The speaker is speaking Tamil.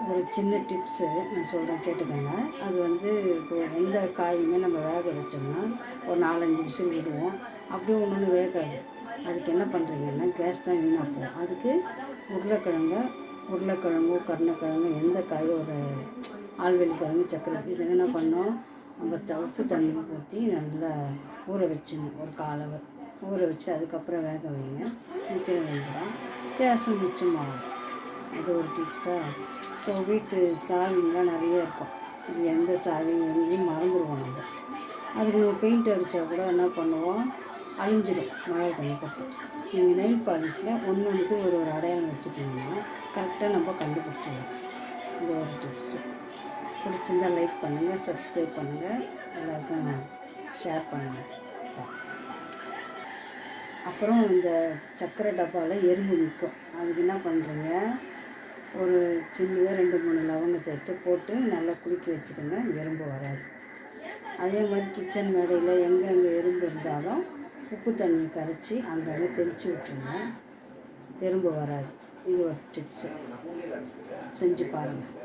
ஒரு சின்ன டிப்ஸு நான் சொல்கிறேன் கேட்டுக்கோங்க. அது வந்து இப்போ எந்த காயுமே நம்ம வேக வச்சோம்னா ஒரு நாலஞ்சு விசில் விடுவோம். அப்படியே ஒன்று ஒன்று வேகாது. அதுக்கு என்ன பண்ணுறீங்கன்னா கேஸ் தான் வீணாக போகும் அதுக்கு உருளைக்கிழங்க உருளைக்கிழங்கு கருணக்கிழங்கு எந்த காயும் ஒரு ஆழ்வெளி கிழங்கு சக்கரை இது என்ன பண்ணோம் நம்ம த- உப்பு தண்ணி ஊற்றி நல்லா ஊற வச்சிடணும். ஒரு கால் ஊற வச்சு அதுக்கப்புறம் வேக வைங்க. சீக்கிரம் வேண்டாம் கேஸும் மிச்சமாகும். அது ஒரு டிப்ஸாக இப்போ வீட்டு சாவிங்கெலாம் நிறைய இருக்கும். இது எந்த சாவி எங்கேயும் மறந்துடுவோம் நம்ம அதுக்கு நம்ம பெயிண்ட் அடித்தா கூட என்ன பண்ணுவோம்? அழிஞ்சிடும். மழை தண்ணி கொட்டும் நீங்கள் நெயில் பாலிஷில் ஒன்று ஒன்று ஒரு ஒரு அடையாளம் வச்சுட்டிங்கன்னா கரெக்டாக நம்ம கண்டுபிடிச்சிடலாம். இது ஒரு டிப்ஸு பிடிச்சிருந்தா லைக் பண்ணுங்கள் சப்ஸ்கிரைப் பண்ணுங்கள் எல்லாருக்கும் ஷேர் பண்ணுங்கள் அப்புறம் இந்த சர்க்கரை டப்பாவில் எறும்பு நிற்கும் அதுக்கு என்ன பண்ணுறீங்க ஒரு சின்னதாக ரெண்டு மூணு லவங்கத்தை எடுத்து போட்டு நல்லா குளிக்க வச்சுடுங்க எறும்பு வராது. அதே மாதிரி கிச்சன் மேடையில் எங்கெங்கே எறும்பு இருந்தாலும் உப்பு தண்ணி கரைச்சி அங்கங்கே தெளித்து விட்டுருங்க. எறும்பு வராது. இது ஒரு டிப்ஸு செஞ்சு பாருங்கள்